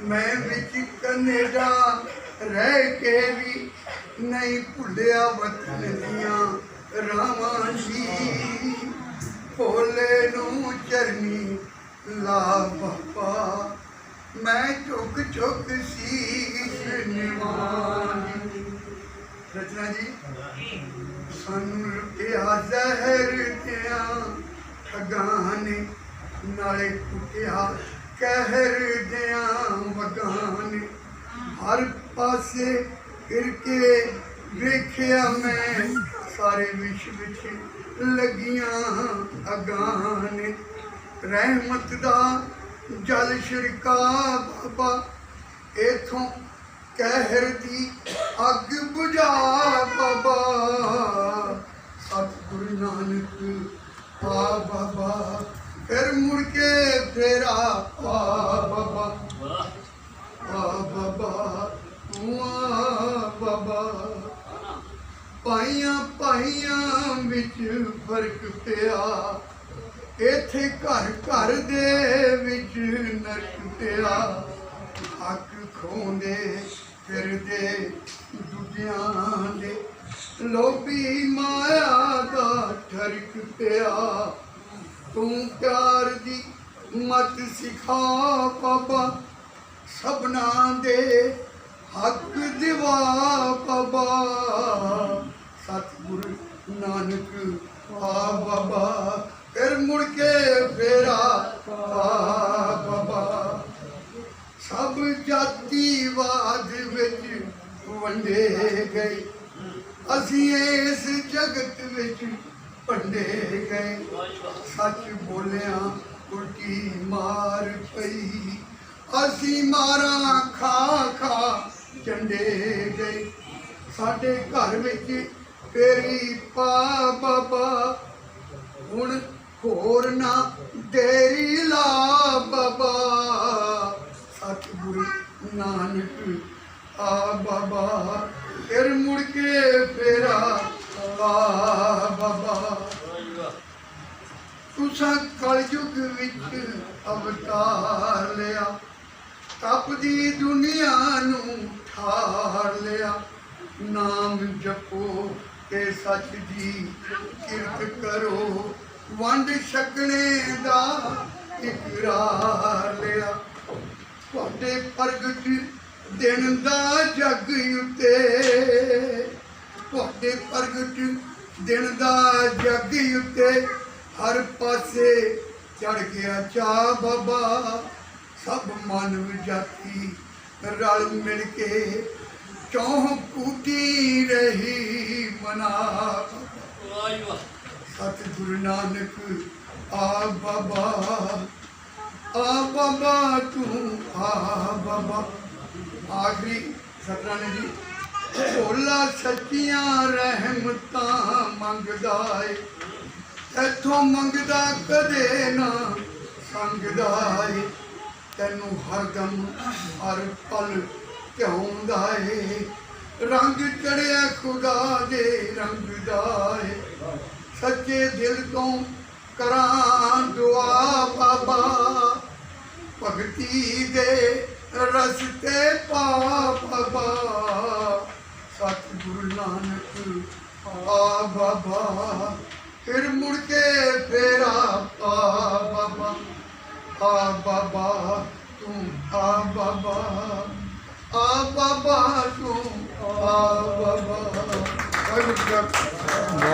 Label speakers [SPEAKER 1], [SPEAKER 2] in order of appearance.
[SPEAKER 1] ਮੈਂ ਵਿੱਚ ਕੈਨੇਡਾ ਰਹਿ ਕੇ ਵੀ ਨਹੀਂ ਭੁੱਲਿਆ ਵਤਨ ਦੀਆਂ ਰਾਵਾਂ ਜੀ। ਭੋਲੇ ਨੂੰ ਚਰਨੀ ਲਾ ਬਾਬਾ, ਮੈਂ ਚੁੱਕ ਚੁੱਕ ਸੀਸ ਨਿਵਾਨੀ। ਰਚਨਾ ਜੀ, ਸਾਨੂੰ ਲੁੱਟਿਆ ਜ਼ਹਿਰ ਦਿਆਂ, ਠਗਾਂ ਨੇ ਨਾਲੇ ਕੁੱਟਿਆ। ਕਹਿਰ ਦਿਆਂ ਵਗਾਂ ਹਰ ਪਾਸੇ ਫਿਰ ਕੇ ਵੇਖਿਆ ਮੈਂ, ਸਾਰੇ ਵਿਸ਼ਵ ਵਿੱਚ ਲੱਗੀਆਂ ਅਗਾਂ ਰਹਿਮਤ ਦਾ ਜਲ ਛਿੜਕਾ ਬਾਬਾ ਇਥੋਂ ਕਹਿਰ ਦੀ ਅੱਗ ਬੁਝਾ ਬਾਬਾ। ਸਤਿਗੁਰੂ ਨਾਨਕ ਆ ਬਾਬਾ। ਫਿਰ ਮੁੜ ਕੇ ਫੇਰਾ ਆ ਬਾਬਾ ਆ ਬਾਬਾ ਆ ਬਾਬਾ ਪਾਈਆਂ ਪਾਈਆਂ ਵਿੱਚ ਫ਼ਰਕ ਪਿਆ। ਇਥੇ ਘਰ ਘਰ ਦੇ ਵਿੱਚ ਨਰਕ ਪਿਆ। ਹੱਕ ਖੋਂਦੇ ਫਿਰਦੇ ਦੂਜਿਆਂ ਦੇ। ਲੋਭੀ ਮਾਇਆ ਦਾ ਠਰਕ ਪਿਆ। ਤੂੰ ਪਿਆਰ ਦੀ ਮਤ ਸਿਖਾ ਬਾਬਾ, ਸਭਨਾ ਦੇ ਹੱਕ ਦਿਵਾ ਬਾਬਾ। ਸਤਿਗੁਰ ਨਾਨਕ ਆ ਬਾਬਾ, ਫਿਰ ਮੁੜ ਕੇ ਫੇਰਾ ਆ ਬਾਬਾ। ਸਭ ਜਾਤੀਵਾਦ ਵਿੱਚ ਵੰਡੇ ਗਏ, ਅਸੀਂ ਇਸ ਜਗਤ ਵਿੱਚ ਭੰਡੇ ਗਏ। ਸੱਚ ਬੋਲਿਆ, ਉਲਟੀ ਮਾਰ ਪਈ। ਅਸੀਂ ਮਾਰਾਂ ਖਾ ਖਾ ਚੰਡੇ ਗਏ। ਸਾਡੇ ਘਰ ਵਿੱਚ ਤੇਰੀ ਪਾ ਬਾਬਾ। ਹੁਣ ਹੋਰ ਨਾ ਦੇਰੀ ਲਾ ਬਾਬਾ। ਸਤਿਗੁਰੂ ਨਾਨਕ ਆ ਬਾਬਾ। ਫਿਰ ਮੁੜ ਕੇ ਫੇਰਾ ਆ ਬਾਬਾ ਤੁਸਾਂ ਕਲਯੁਗ ਵਿੱਚ ਅਵਤਾਰ ਲਿਆ ਤਪਦੀ ਦੁਨੀਆ ਨੂੰ ਠਾਰ ਲਿਆ। ਨਾਮ ਜਪੋ ਤੇ ਸੱਚ ਦੀ ਕਿਰਤ ਕਰੋ। ਵੰਡ ਛਕਣੇ ਦਾ ਇਕਰਾਰ ਲਿਆ। ਤੁਹਾਡੇ ਪ੍ਰਗਟ ਦਿਨ ਦਾ ਜਗ ਉਤੇ, ਤੁਹਾਡੇ ਪ੍ਰਗਟ ਦਿਨ ਦਾ ਜੱਗੀ ਉੱਤੇ ਹਰ ਪਾਸੇ ਚੜ ਗਿਆ ਚਾ ਬਾਬਾ। ਸਭ ਮਾਨਵ ਜਾਤੀ ਰਲ ਮਿਲ ਕੇ ਚੌਹ ਕੂਟੀ ਰਹੀ ਮਨਾ। ਸਤਿਗੁਰੂ ਨਾਨਕ ਆ ਬਾਬਾ ਆ ਬਾਬਾ ਤੂੰ ਆ ਬਾਬਾ। ਆਖਰੀ ਸਤਨਾਮ ਜੀ, ਭੋਲਾ ਸੱਚੀਆਂ ਰਹਿਮਤਾਂ ਮੰਗਦਾ ਏ। ਇੱਥੋਂ ਮੰਗਦਾ ਕਦੇ ਨਾ ਸੰਗਦਾ ਏ। ਤੈਨੂੰ ਹਰ ਦਮ, ਹਰ ਪਲ ਧਿਆਉਂਦਾ ਏ। ਰੰਗ ਚੜਿਆ ਖੁਦਾ ਦੇ ਰੰਗ ਦਾ ਏ। ਸੱਚੇ ਦਿਲ ਤੋਂ ਕਰਾਂ ਦੁਆ ਬਾਬਾ। ਭਗਤੀ ਦੇ ਰਸਤੇ ਪਾ ਬਾਬਾ। ਸਤਿਗੁਰੂ ਨਾਨਕ ਆ ਬਾਬਾ, ਫਿਰ ਮੁੜ ਕੇ ਫੇਰਾ ਆ ਬਾਬਾ। ਆ ਬਾਬਾ, ਤੂੰ ਆ ਬਾਬਾ ਆ ਬਾਬਾ, ਤੂੰ ਆ ਬਾਬਾ। ਵਾਹਿਗੁਰੂ